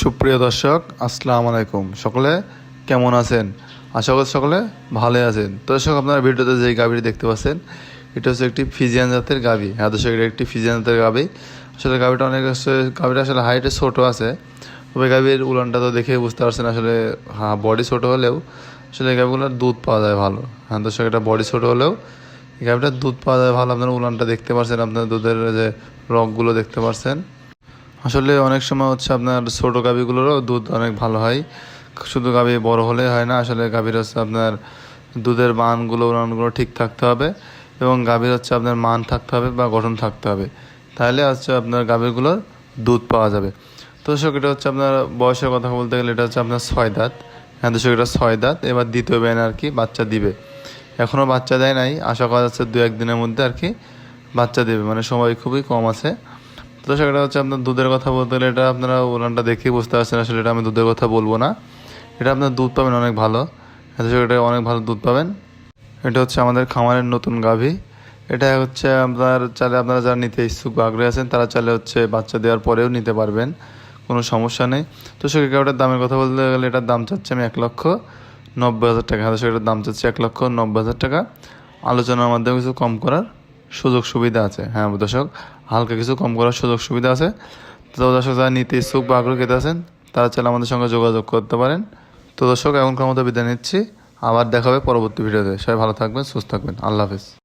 সুপ্রিয় দর্শক, আসসালামু আলাইকুম। সকলে কেমন আছেন? আশা করি সকলে ভালোই আছেন। দর্শক, আপনারা ভিডিওতে যে গাভীটি দেখতে পাচ্ছেন, এটা হচ্ছে একটি ফিজিয়ান জাতের গাভী। হ্যাঁ দর্শক, এটা একটি ফিজিয়ান জাতের গাভী। আসলে গাভীটা অনেক গাভীটা আসলে হাইটে ছোটো আছে। তবে গাভীর উলানটা তো দেখে বুঝতে পারছেন আসলে হ্যাঁ বডি ছোটো হলেও আসলে গাভীগুলোর দুধ পাওয়া যায় ভালো। হ্যাঁ দর্শক, এটা বডি ছোটো হলেও এই গাভীটার দুধ পাওয়া যায় ভালো। আপনার উলানটা দেখতে পাচ্ছেন আপনার দুধের যে রগগুলো দেখতে পাচ্ছেন আসলে অনেক সময় হচ্ছে আপনার ছোটো গাভীগুলোরও দুধ অনেক ভালো হয়। শুধু গাভী বড় হলে হয় না, আসলে গাভীর হচ্ছে আপনার দুধের মানগুলো উড়ানগুলো ঠিক থাকতে হবে এবং গাভীর হচ্ছে আপনার মান থাকতে হবে বা গঠন থাকতে হবে। তাহলে হচ্ছে আপনার গাভীগুলোর দুধ পাওয়া যাবে। তো দর্শক, এটা হচ্ছে আপনার বয়সের কথা বলতে গেলে এটা হচ্ছে আপনার ছয় দাঁত। হ্যাঁ দর্শক, এটা ছয় দাঁত, এবার দ্বিতীয় বেন আর কি বাচ্চা দিবে। এখনও বাচ্চা দেয় নাই, আশা করা যাচ্ছে দু একদিনের মধ্যে আর কি বাচ্চা দেবে। মানে সময় খুবই কম আছে। তো সেটা হচ্ছে আপনার দুধের কথা বলতে গেলে এটা আপনারা উলানটা দেখেই বুঝতে পারছেন আসলে এটা আমি দুধের কথা বলব না। এটা আপনার দুধ পাবেন অনেক ভালো। এত এটা অনেক ভালো দুধ পাবেন। এটা হচ্ছে আমাদের খামারের নতুন গাভী। এটা হচ্ছে আপনার চালে আপনারা যারা নিতে ইচ্ছুক আগ্রহী আছেন, তারা চাইলে হচ্ছে বাচ্চা দেওয়ার পরেও নিতে পারবেন। কোনো সমস্যা নেই। তো সে গাভীটার দামের কথা বলতে গেলে এটার দাম চাচ্ছে আমি এক লক্ষ নব্বই হাজার টাকা। হ্যাঁ সেটার দাম চাচ্ছে এক লক্ষ নব্বই হাজার টাকা। আলোচনার মাধ্যমে কিছু কম করার সুযোগ সুবিধা আছে। হ্যাঁ দর্শক হালকা কিছু কম করার সুযোগ সুবিধা আছে। তো দর্শক যারা নিতে ইচ্ছুক বা আগ্রহ খেতে আছেন, তারা চাইলে আমাদের সঙ্গে যোগাযোগ করতে পারেন। তো দর্শক এখন ক্ষমতা বিদায় নিচ্ছি। আবার দেখা হবে পরবর্তী ভিডিওতে। সবাই ভালো থাকবেন, সুস্থ থাকবেন। আল্লাহ হাফিজ।